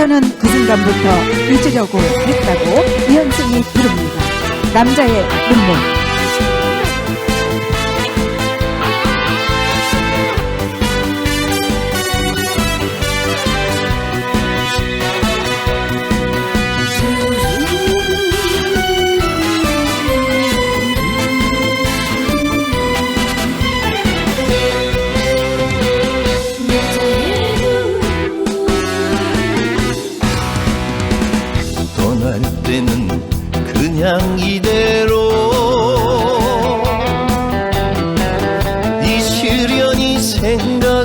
저는 그 순간부터 잊으려고 했다고 이현승이 부릅니다. 남자의 눈물.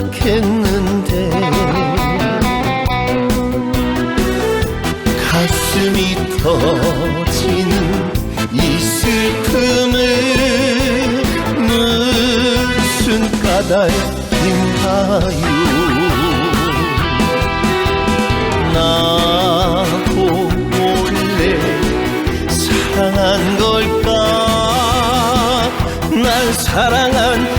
생각했는데 가슴이 터지는 이 슬픔을 무슨 까닭인가요 나도 몰래 사랑한 걸까? 날 사랑한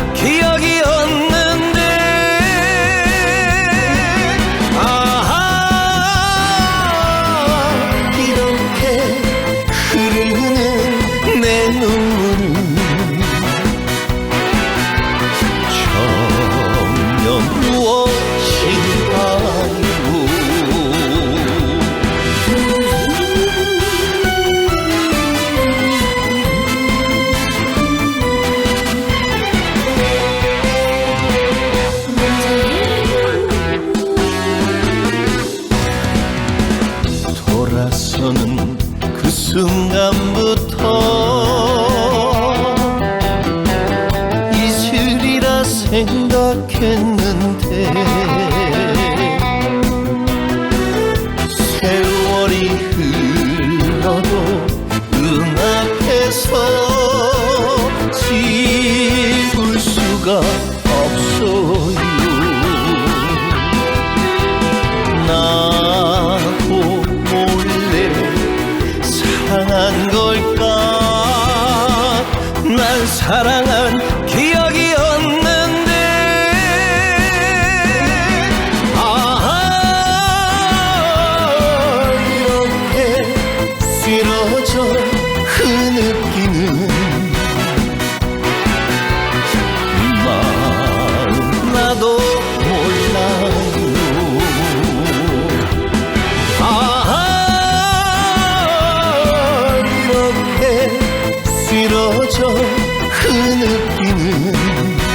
돌아서는 그 순간부터 잊으리라 생각했는데 세월이 흘러도 눈앞에서 지울 수가 없어요 날 사랑한 기억이 없는데. 아하 이렇게 쓰러져 흐느끼는 길어져 흐느끼는 그